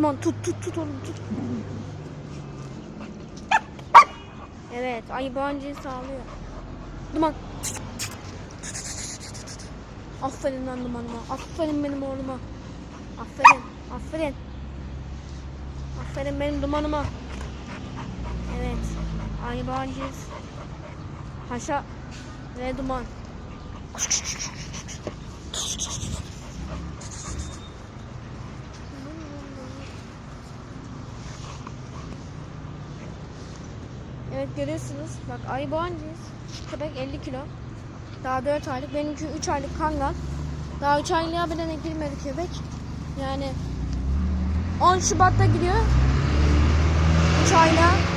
Duman tut tut tut oğlum tut. Evet ayı bancayı sağlıyor. Duman. Aferin lan dumanıma. Aferin benim oğluma. Aferin. Aferin. Aferin benim dumanıma. Evet. Ayı bancayız. Haşa ve duman. Evet görüyorsunuz. Bak ayı boğancıyız. Köpek 50 kilo. Daha 4 aylık. Benimki 3 aylık kangal. Daha 3 aylığa bile girmedi köpek. Yani 10 Şubat'ta gidiyor. 3 aylığa.